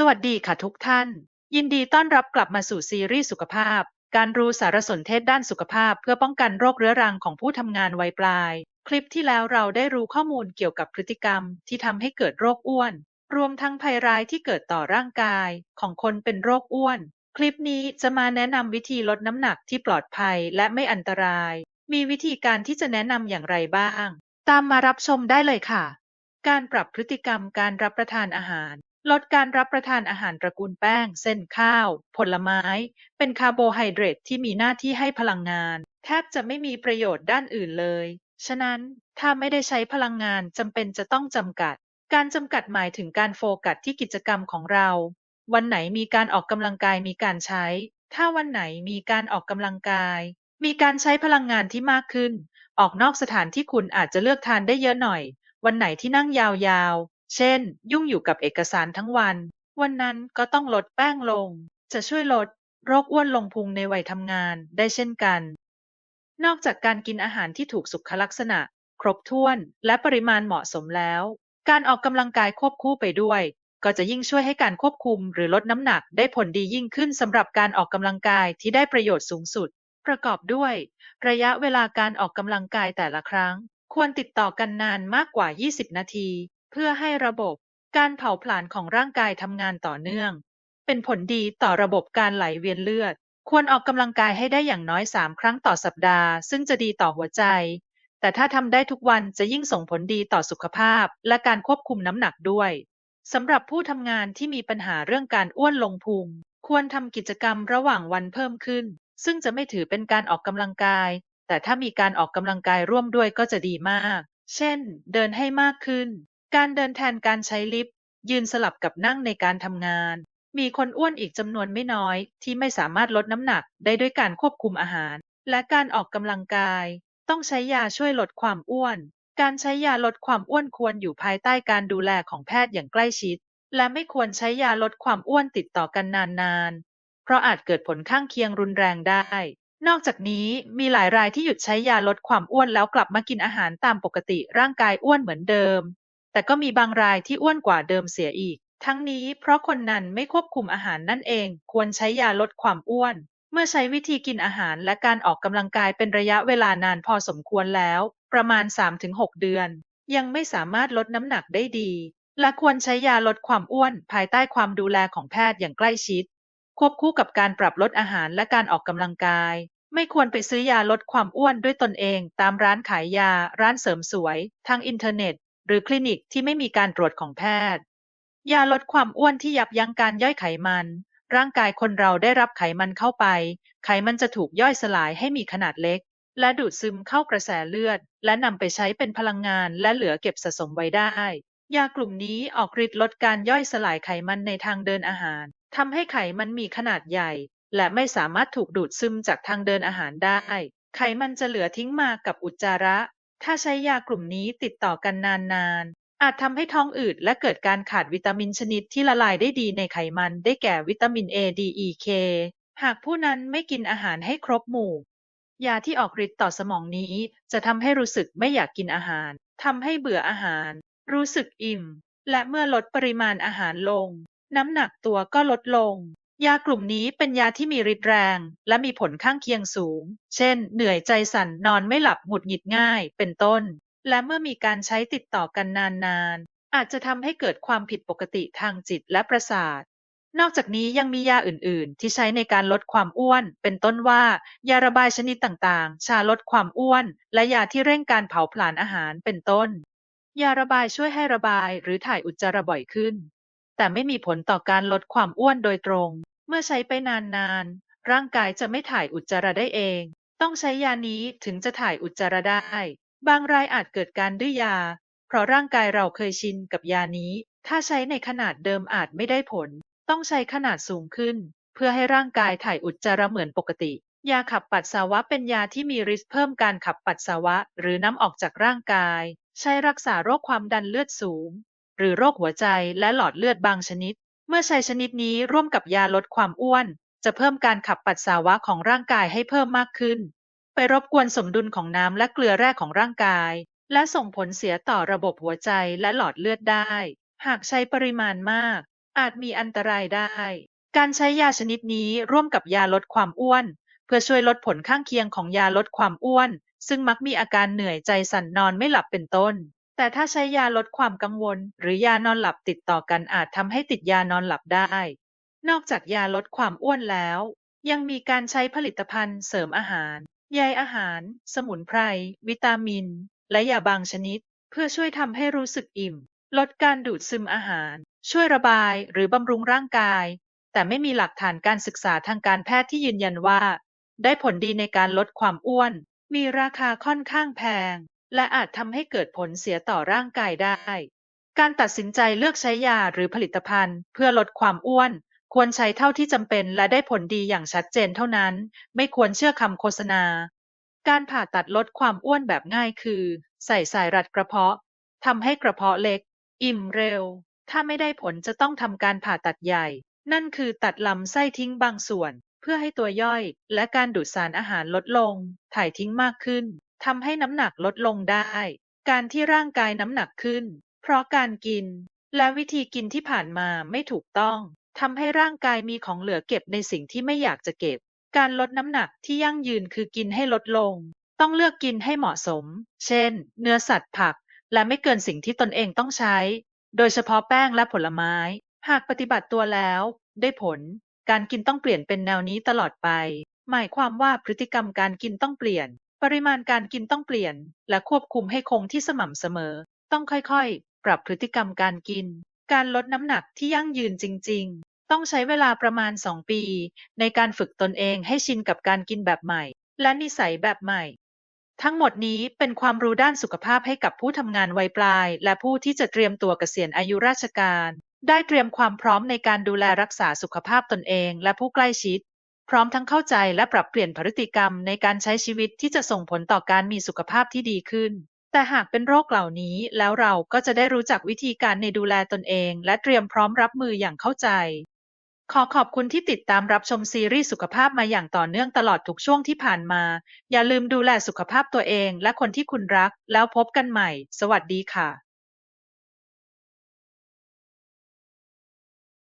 สวัสดีค่ะทุกท่าน ยินดีต้อนรับกลับมาสู่ซีรีส์สุขภาพ การรู้สารสนเทศด้านสุขภาพ เพื่อป้องกันโรคเรื้อรังของผู้ทำงานวัยปลาย คลิปที่แล้วเราได้รู้ข้อมูลเกี่ยวกับพฤติกรรม ที่ทำให้เกิดโรคอ้วน รวมทั้งภัยร้ายที่เกิดต่อร่างกาย ของคนเป็นโรคอ้วน คลิปนี้จะมาแนะนำวิธีลดน้ำหนักที่ปลอดภัยและไม่อันตราย มีวิธีการที่จะแนะนำอย่างไรบ้าง ตามมารับชมได้เลยค่ะ การปรับพฤติกรรมการรับประทานอาหาร ลดการรับประทานอาหารตระกูลแป้งเส้นข้าว ผลไม้ เป็นคาร์โบไฮเดรตที่มีหน้าที่ให้พลังงาน แทบจะไม่มีประโยชน์ด้านอื่นเลย ฉะนั้นถ้าไม่ได้ใช้พลังงานจำเป็นจะต้องจำกัด การจำกัดหมายถึงการโฟกัสที่กิจกรรมของเรา วันไหนมีการออกกำลังกายมีการใช้ ถ้าวันไหนมีการออกกำลังกาย มีการใช้พลังงานที่มากขึ้น ออกนอกสถานที่คุณอาจจะเลือกทานได้เยอะหน่อย วันไหนที่นั่งยาวๆ เช่น ยุ่งอยู่กับเอกสารทั้งวัน วันนั้นก็ต้องลดแป้งลง จะช่วยลดโรคอ้วนลงพุงในวัยทำงานได้เช่นกัน นอกจากการกินอาหารที่ถูกสุขลักษณะ ครบถ้วนและปริมาณเหมาะสมแล้ว การออกกำลังกายควบคู่ไปด้วย ก็จะยิ่งช่วยให้การควบคุมหรือลดน้ำหนักได้ผลดียิ่งขึ้นสำหรับการออกกำลังกายที่ได้ประโยชน์สูงสุด ประกอบด้วย ระยะเวลาการออกกำลังกายแต่ละครั้ง ควรติดต่อกันนานมากกว่า 20 นาที เพื่อให้ระบบการเผาผลาญของร่างกายทำงานต่อเนื่อง เป็นผลดีต่อระบบการไหลเวียนเลือด ควรออกกำลังกายให้ได้อย่างน้อย 3 ครั้งต่อสัปดาห์ ซึ่งจะดีต่อหัวใจ แต่ถ้าทำได้ทุกวันจะยิ่งส่งผลดีต่อสุขภาพ และการควบคุมน้ำหนักด้วยสำหรับผู้ทำงานที่มีปัญหาเรื่องการอ้วนลงพุงควรทำกิจกรรมระหว่างวันเพิ่มขึ้น ซึ่งจะไม่ถือเป็นการออกกำลังกาย แต่ถ้ามีการออกกำลังกายร่วมด้วยก็จะดีมาก เช่น เดินให้มากขึ้น การเดินแทนการใช้ลิฟต์ ยืนสลับกับนั่งในการทำงาน มีคนอ้วนอีกจำนวนไม่น้อยที่ไม่สามารถลดน้ำหนักได้ด้วยการควบคุมอาหาร และการออกกำลังกาย ต้องใช้ยาช่วยลดความอ้วน การใช้ยาลดความอ้วนควรอยู่ภายใต้การดูแลของแพทย์อย่างใกล้ชิด และไม่ควรใช้ยาลดความอ้วนติดต่อกันนานๆ เพราะอาจเกิดผลข้างเคียงรุนแรงได้นอกจากนี้มีหลายรายที่หยุดใช้ยาลดความอ้วนแล้วกลับมากินอาหารตามปกติร่างกายอ้วนเหมือนเดิม แต่ก็มีบางรายที่อ้วนกว่าเดิมเสียอีก ทั้งนี้เพราะคนนั้นไม่ควบคุมอาหารนั่นเอง ควรใช้ยาลดความอ้วน เมื่อใช้วิธีกินอาหารและการออกกำลังกายเป็นระยะเวลานานพอสมควรแล้ว ประมาณ 3-6 เดือน ยังไม่สามารถลดน้ำหนักได้ดี และควรใช้ยาลดความอ้วนภายใต้ความดูแลของแพทย์อย่างใกล้ชิด ควบคู่กับการปรับลดอาหารและการออกกำลังกายไม่ควรไปซื้อยาลดความอ้วนด้วยตนเอง ตามร้านขายยา ร้านเสริมสวย ทางอินเทอร์เน็ต หรือคลินิกที่ไม่มีการตรวจของแพทย์ ยาลดความอ้วนที่ยับยั้งการย่อยไขมัน ร่างกายคนเราได้รับไขมันเข้าไป ไขมันจะถูกย่อยสลายให้มีขนาดเล็ก และดูดซึมเข้ากระแสเลือด และนำไปใช้เป็นพลังงานและเหลือเก็บสะสมไว้ได้ ยากลุ่มนี้ออกฤทธิ์ลดการย่อยสลายไขมันในทางเดินอาหารทำให้ไขมันมีขนาดใหญ่ และไม่สามารถถูกดูดซึมจากทางเดินอาหารได้ ไขมันจะเหลือทิ้งมากับอุจจาระ ถ้าใช้ยากลุ่มนี้ติดต่อกันนานๆอาจทำให้ท้องอืดและเกิดการขาดวิตามินชนิดที่ละลายได้ดีในไขมัน ได้แก่วิตามิน A D E K หากผู้นั้นไม่กินอาหารให้ครบหมู่ ยาที่ออกฤทธิ์ต่อสมองนี้จะทำให้รู้สึกไม่อยากกินอาหาร ทำให้เบื่ออาหาร รู้สึกอิ่ม และเมื่อลดปริมาณอาหารลง น้ำหนักตัวก็ลดลง ยากลุ่มนี้เป็นยาที่มีฤทธิ์แรงและมีผลข้างเคียงสูง เช่น เหนื่อยใจสั่น นอนไม่หลับ หงุดหงิดง่าย เป็นต้น และเมื่อมีการใช้ติดต่อกันนานๆ อาจจะทำให้เกิดความผิดปกติทางจิตและประสาท นอกจากนี้ยังมียาอื่นๆ ที่ใช้ในการลดความอ้วน เป็นต้นว่า ยาระบายชนิดต่างๆ ชาลดความอ้วน และยาที่เร่งการเผาผลาญอาหาร เป็นต้น ยาระบายช่วยให้ระบายหรือถ่ายอุจจาระบ่อยขึ้น แต่ไม่มีผลต่อการลดความอ้วนโดยตรง เมื่อใช้ไปนานๆ ร่างกายจะไม่ถ่ายอุจจาระได้เอง ต้องใช้ยานี้ถึงจะถ่ายอุจจาระได้ บางรายอาจเกิดการดื้อยา เพราะร่างกายเราเคยชินกับยานี้ ถ้าใช้ในขนาดเดิมอาจไม่ได้ผล ต้องใช้ขนาดสูงขึ้น เพื่อให้ร่างกายถ่ายอุจจาระเหมือนปกติ ยาขับปัสสาวะเป็นยาที่มีฤทธิ์เพิ่มการขับปัสสาวะ หรือน้ำออกจากร่างกาย ใช้รักษาโรคความดันเลือดสูง หรือโรคหัวใจและหลอดเลือดบางชนิด เมื่อใช้ชนิดนี้ร่วมกับยาลดความอ้วน จะเพิ่มการขับปัสสาวะของร่างกายให้เพิ่มมากขึ้น ไปรบกวนสมดุลของน้ำและเกลือแร่ของร่างกาย และส่งผลเสียต่อระบบหัวใจและหลอดเลือดได้ หากใช้ปริมาณมาก อาจมีอันตรายได้ การใช้ยาชนิดนี้ร่วมกับยาลดความอ้วน เพื่อช่วยลดผลข้างเคียงของยาลดความอ้วน ซึ่งมักมีอาการเหนื่อยใจสั่นนอนไม่หลับเป็นต้น แต่ถ้าใช้ยาลดความกังวล หรือยานอนหลับติดต่อกันอาจทำให้ติดยานอนหลับได้ นอกจากยาลดความอ้วนแล้ว ยังมีการใช้ผลิตภัณฑ์เสริมอาหาร ใยอาหาร สมุนไพร วิตามิน และยาบางชนิด เพื่อช่วยทำให้รู้สึกอิ่ม ลดการดูดซึมอาหาร ช่วยระบายหรือบำรุงร่างกาย แต่ไม่มีหลักฐานการศึกษาทางการแพทย์ที่ยืนยันว่า ได้ผลดีในการลดความอ้วน มีราคาค่อนข้างแพง และอาจทำให้เกิดผลเสียต่อร่างกายได้ การตัดสินใจเลือกใช้ยาหรือผลิตภัณฑ์ เพื่อลดความอ้วน ควรใช้เท่าที่จำเป็นและได้ผลดีอย่างชัดเจนเท่านั้น ไม่ควรเชื่อคำโฆษณา การผ่าตัดลดความอ้วนแบบง่ายคือ ใส่สายรัดกระเพาะทำให้กระเพาะเล็ก อิ่มเร็ว ถ้าไม่ได้ผลจะต้องทำการผ่าตัดใหญ่ นั่นคือตัดลำไส้ทิ้งบางส่วน เพื่อให้ตัวย่อย และการดูดสารอาหารลดลง ถ่ายทิ้งมากขึ้น ทำให้น้ำหนักลดลงได้ การที่ร่างกายน้ำหนักขึ้น เพราะการกิน และวิธีกินที่ผ่านมาไม่ถูกต้องทำให้ร่างกายมีของเหลือเก็บในสิ่งที่ไม่อยากจะเก็บ การลดน้ำหนักที่ยั่งยืนคือกินให้ลดลง ต้องเลือกกินให้เหมาะสม เช่น เนื้อสัตว์ผัก และไม่เกินสิ่งที่ตนเองต้องใช้ โดยเฉพาะแป้งและผลไม้ หากปฏิบัติตัวแล้ว ได้ผล การกินต้องเปลี่ยนเป็นแนวนี้ตลอดไป หมายความว่าพฤติกรรมการกินต้องเปลี่ยน ปริมาณการกินต้องเปลี่ยน และควบคุมให้คงที่สม่ำเสมอ ต้องค่อยๆ ปรับพฤติกรรมการกิน การลดน้ำหนักที่ยั่งยืนจริง ๆ ต้องใช้เวลาประมาณ 2 ปี ในการฝึกตนเองให้ชินกับการกินแบบใหม่ และนิสัยแบบใหม่ ทั้งหมดนี้เป็นความรู้ด้านสุขภาพให้กับผู้ทำงานวัยปลาย และผู้ที่จะเตรียมตัวเกษียณอายุราชการ ได้เตรียมความพร้อมในการดูแลรักษาสุขภาพตนเอง และผู้ใกล้ชิด พร้อมทั้งเข้าใจและปรับเปลี่ยนพฤติกรรมในการใช้ชีวิตที่จะส่งผลต่อการมีสุขภาพที่ดีขึ้น แต่หากเป็นโรคเหล่านี้แล้วเราก็จะได้รู้จักวิธีการในดูแลตนเอง และเตรียมพร้อมรับมืออย่างเข้าใจ ขอขอบคุณที่ติดตามรับชมซีรีส์สุขภาพมาอย่างต่อเนื่องตลอดทุกช่วงที่ผ่านมา อย่าลืมดูแลสุขภาพตัวเองและคนที่คุณรัก แล้วพบกันใหม่ สวัสดีค่ะ